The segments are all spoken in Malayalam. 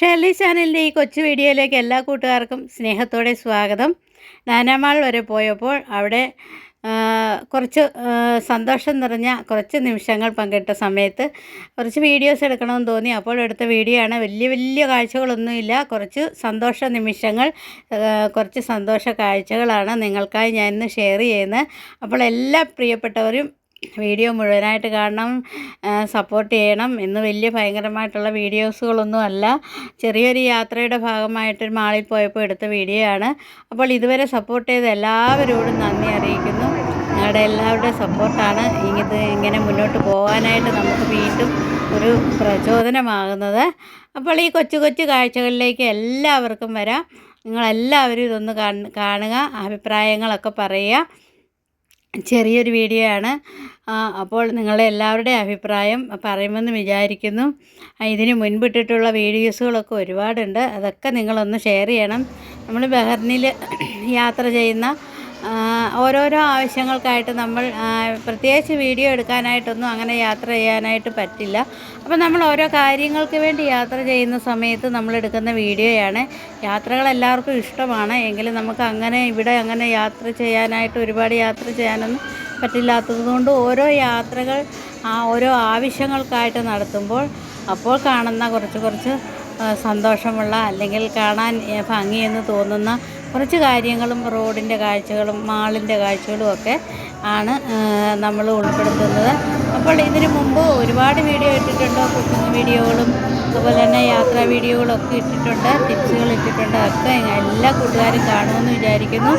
ഷെർലി ചാനലിന്റെ ഈ കൊച്ചു വീഡിയോയിലേക്ക് എല്ലാ കൂട്ടുകാർക്കും സ്നേഹത്തോടെ സ്വാഗതം. നാനാമാൾ വരെ പോയപ്പോൾ അവിടെ കുറച്ച് സന്തോഷം നിറഞ്ഞ കുറച്ച് നിമിഷങ്ങൾ പങ്കിട്ട സമയത്ത് കുറച്ച് വീഡിയോസ് എടുക്കണമെന്ന് തോന്നി. അപ്പോൾ എടുത്ത വീഡിയോ ആണ്. വലിയ വലിയ കാഴ്ചകളൊന്നുമില്ല. കുറച്ച് സന്തോഷ നിമിഷങ്ങൾ കുറച്ച് സന്തോഷ കാഴ്ചകളാണ് നിങ്ങൾക്കായി ഞാൻ ഇന്ന് ഷെയർ ചെയ്യുന്നത്. അപ്പോൾ എല്ലാ പ്രിയപ്പെട്ടവരും വീഡിയോ മുഴുവനായിട്ട് കാണണം സപ്പോർട്ട് ചെയ്യണം ഇന്ന് വലിയ ഭയങ്കരമായിട്ടുള്ള വീഡിയോസുകളൊന്നും അല്ല. ചെറിയൊരു യാത്രയുടെ ഭാഗമായിട്ട് മാളിൽ പോയപ്പോൾ എടുത്ത വീഡിയോ ആണ്. അപ്പോൾ ഇതുവരെ സപ്പോർട്ട് ചെയ്ത എല്ലാവരോടും നന്ദി അറിയിക്കുന്നു. ഞങ്ങളുടെ എല്ലാവരുടെയും സപ്പോർട്ടാണ് ഇത് ഇങ്ങനെ മുന്നോട്ട് പോകാനായിട്ട് നമുക്ക് വീണ്ടും ഒരു പ്രചോദനമാകുന്നത്. അപ്പോൾ ഈ കൊച്ചു കൊച്ചു കാഴ്ചകളിലേക്ക് എല്ലാവർക്കും വരാം. നിങ്ങളെല്ലാവരും ഇതൊന്ന് കാണ- കാണുക അഭിപ്രായങ്ങളൊക്കെ പറയുക. ചെറിയൊരു വീഡിയോ ആണ് അപ്പോൾ നിങ്ങളുടെ എല്ലാവരുടെയും അഭിപ്രായം പറയുമെന്ന് വിചാരിക്കുന്നു. ഇതിന് മുൻപിട്ടിട്ടുള്ള വീഡിയോസുകളൊക്കെ ഒരുപാടുണ്ട്. അതൊക്കെ നിങ്ങളൊന്ന് ഷെയർ ചെയ്യണം. നമ്മൾ ബഹറിനിൽ യാത്ര ചെയ്യുന്ന ഓരോരോ ആവശ്യങ്ങൾക്കായിട്ട് നമ്മൾ പ്രത്യേകിച്ച് വീഡിയോ എടുക്കാനായിട്ടൊന്നും അങ്ങനെ യാത്ര ചെയ്യാനായിട്ട് പറ്റില്ല. അപ്പോൾ നമ്മൾ ഓരോ കാര്യങ്ങൾക്ക് വേണ്ടി യാത്ര ചെയ്യുന്ന സമയത്ത് നമ്മൾ എടുക്കുന്ന വീഡിയോയാണ്. യാത്രകൾ എല്ലാവർക്കും ഇഷ്ടമാണ്. എങ്കിലും നമുക്ക് അങ്ങനെ ഇവിടെ അങ്ങനെ യാത്ര ചെയ്യാനായിട്ട് ഒരുപാട് യാത്ര ചെയ്യാനൊന്നും പറ്റില്ലാത്തതുകൊണ്ട് ഓരോ യാത്രകൾ ഓരോ ആവശ്യങ്ങൾക്കായിട്ട് നടത്തുമ്പോൾ അപ്പോൾ കാണുന്ന കുറച്ച് കുറച്ച് സന്തോഷമുള്ള അല്ലെങ്കിൽ കാണാൻ ഭംഗിയെന്ന് തോന്നുന്ന കുറച്ച് കാര്യങ്ങളും റോഡിന്റെ കാഴ്ചകളും മാളിന്റെ കാഴ്ചകളും ഒക്കെ ആണ് നമ്മൾ ഉൾപ്പെടുത്തുന്നത്. അപ്പോൾ ഇതിനു മുമ്പ് ഒരുപാട് വീഡിയോ ഇട്ടിട്ടുണ്ട്. കുക്കിംഗ് വീഡിയോകളും അതുപോലെ തന്നെ യാത്രാ വീഡിയോകളൊക്കെ ഇട്ടിട്ടുണ്ട്. ടിപ്സുകൾ ഇട്ടിട്ടുണ്ട്. ഒക്കെ എല്ലാ കൂട്ടുകാരും കാണുമെന്ന് വിചാരിക്കുന്നു.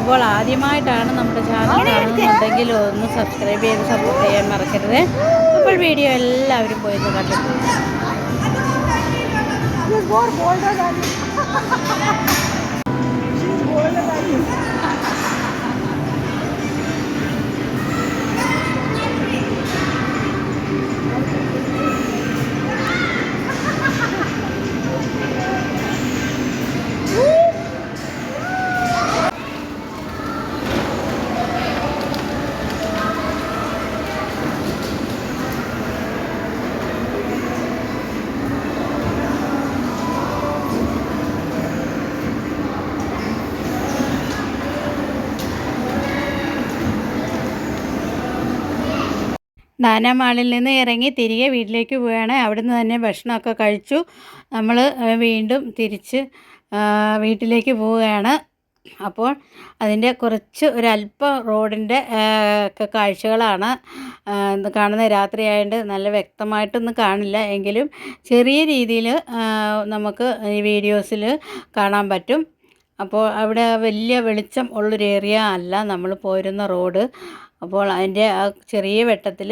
അപ്പോൾ ആദ്യമായിട്ടാണ് നമ്മുടെ ചാനൽ കാണുന്നുണ്ടെങ്കിൽ ഒന്ന് സബ്സ്ക്രൈബ് ചെയ്ത് സപ്പോർട്ട് ചെയ്യാൻ മറക്കരുത്. അപ്പോൾ വീഡിയോ എല്ലാവരും പോയി ഒന്ന് നാനാമാളിൽ നിന്ന് ഇറങ്ങി തിരികെ വീട്ടിലേക്ക് പോവുകയാണ്. അവിടുന്ന് തന്നെ ഭക്ഷണമൊക്കെ കഴിച്ചു. നമ്മൾ വീണ്ടും തിരിച്ച് വീട്ടിലേക്ക് പോവുകയാണ്. അപ്പോൾ അതിന്റെ കുറച്ച് ഒരല്പം റോഡിന്റെ ഒക്കെ കാഴ്ചകളാണ് കാണുന്നത്. രാത്രിയായതുകൊണ്ട് നല്ല വ്യക്തമായിട്ടൊന്നും കാണില്ല. എങ്കിലും ചെറിയ രീതിയിൽ നമുക്ക് ഈ വീഡിയോസിൽ കാണാൻ പറ്റും. അപ്പോൾ അവിടെ വലിയ വെളിച്ചം ഉള്ളൊരു ഏരിയ അല്ല. നമ്മൾ പോരുന്ന റോഡ്. അപ്പോൾ അതിന്റെ ആ ചെറിയ വെട്ടത്തിൽ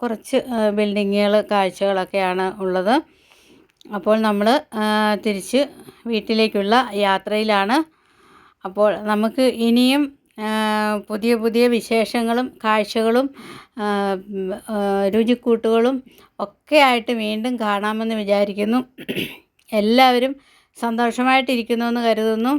കുറച്ച് ബിൽഡിങ്ങുകൾ കാഴ്ചകളൊക്കെയാണ് ഉള്ളത്. അപ്പോൾ നമ്മൾ തിരിച്ച് വീട്ടിലേക്കുള്ള യാത്രയിലാണ്. അപ്പോൾ നമുക്ക് ഇനിയും പുതിയ പുതിയ വിശേഷങ്ങളും കാഴ്ചകളും രുചിക്കൂട്ടുകളും ഒക്കെ ആയിട്ട് വീണ്ടും കാണാമെന്ന് വിചാരിക്കുന്നു. എല്ലാവരും സന്തോഷമായിട്ടിരിക്കുന്നു എന്ന് കരുതുന്നു.